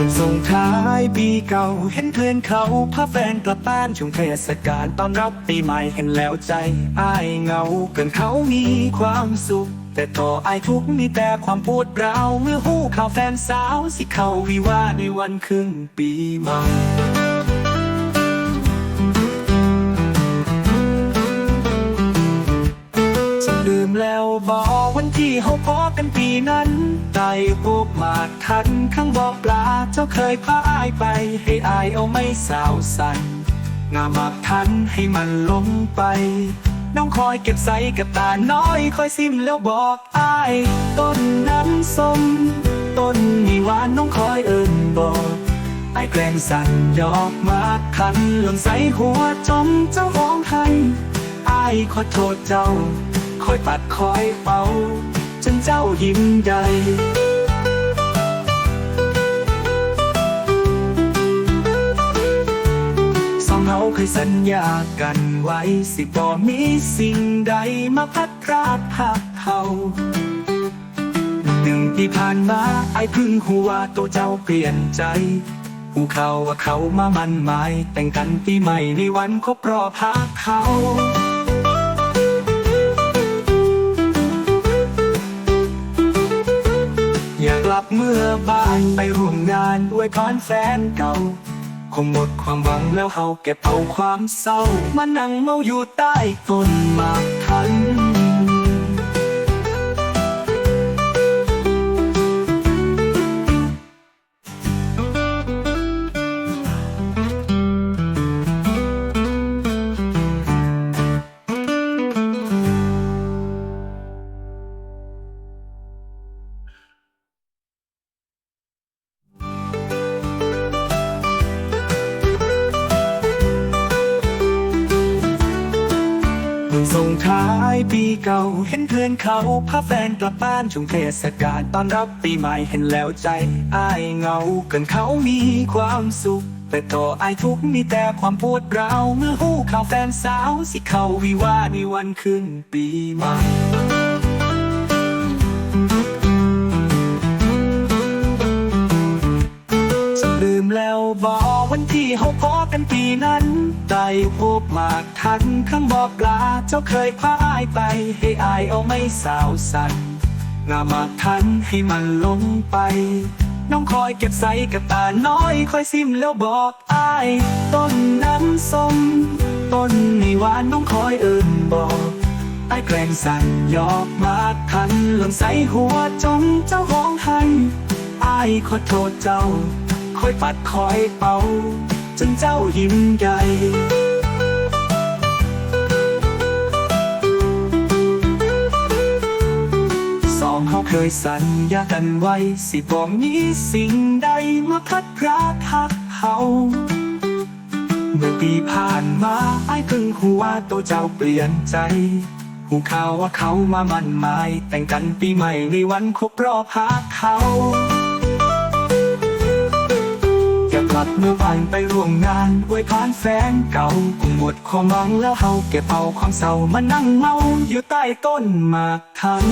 วันส่งท้ายปีเก่าเห็นเพื่อนเขาพาแฟนกลับบ้านช่วงเทศกาลต้อนรับปีใหม่เห็นแล้วใจอ้ายเงาเกินเขามีความสุข แต่ต่ออายทุกมีแต่ความปวดร้าวเมื่อหู้ข่าวแฟนสาวสิเขาวิวาในวันขึ้นปีใหม่จะลืมแล้วบอก เขาพอกันปีนั้นไต่พวกมาทันข้างบอกปลาเจ้าเคยพาอายไป ให้อายเอาไม่สาวสันงามากทันให้มันลงไป น้องคอยเก็บใส่กับตาน้อยคอยซิมแล้วบอกอายต้นนั้นส้มต้นนี่หวานน้องคอยเอิญบอกไอแกล้งสั่นดอกมาคันหล่นใส่หัวจมเจ้าห้องให้อายขอโทษเจ้าคอยปัดคอยเป่า จนเจ้ายิ้มใหญ่สองเราเคยสัญญากันไว้ สิบ่มีสิ่งใดมาพัดพรากหักเขาหนึ่งปีผ่านมาไอ้พึ่งหัวาตัวเจ้าเปลี่ยนใจผู้เขาว่าเขามามันหมายแต่งกันปีใหม่ในวันครบรอบหักเขา อบ้านไปร่วมงานด้วยคอนแฟนเก่า คงหมดความหวังแล้วเขาเก็บเอาความเศร้า มานั่งเมาอยู่ใต้ต้นหมา ส่งท้ายปีเก่า เห็นเพื่อนเขาพาแฟนกลับบ้านช่วงเทศกาลตอนรับปีใหม่เห็นแล้วใจอ้ายเงาเกินเขามีความสุข แต่ต่ออ้ายทุกมีแต่ความปวดร้าวเมื่อหู้ข่าวแฟนสาวสิเขาวิวาในวันขึ้นปีใหม่จะลืมแล้วบอก ที่เขาพอกันปีนั้นได้พบมากทันข้างบอกลาเจ้าเคยพาอายไป ให้อายเอาไม่สาวสันงามากทันให้มันลงไป น้องคอยเก็บใส่กับตาน้อยคอยซิมแล้วบอกอายต้นนั้นสมต้นนี่หวานน้องคอยเอิญบอกไอ้แกล้งสั่นยอกมากทันหล่นใส่หัวจงเจ้าห้องให้อายขอโทษเจ้า คอยปัดคอยเป่า จนเจ้ายิ้มใหญ่สองเขาเคยสัญญากันไว้ สิบอกมีสิ่งใดมาพัดพรากหักเขาเมื่อปีผ่านมาไอ้เพิ่งหัวาตัวเจ้าเปลี่ยนใจหูข่าวว่าเขามามันหมาย แต่งกันปีใหม่ในวันครบรอบหักเขา ลัดเมื่อผ่านไปร่วมงานไวยพรแฟนเก่าคงหมดความหวังแล้วเฮาเก็บเอาความเศร้ามานั่งเมาอยู่ใต้ต้นหมากทัน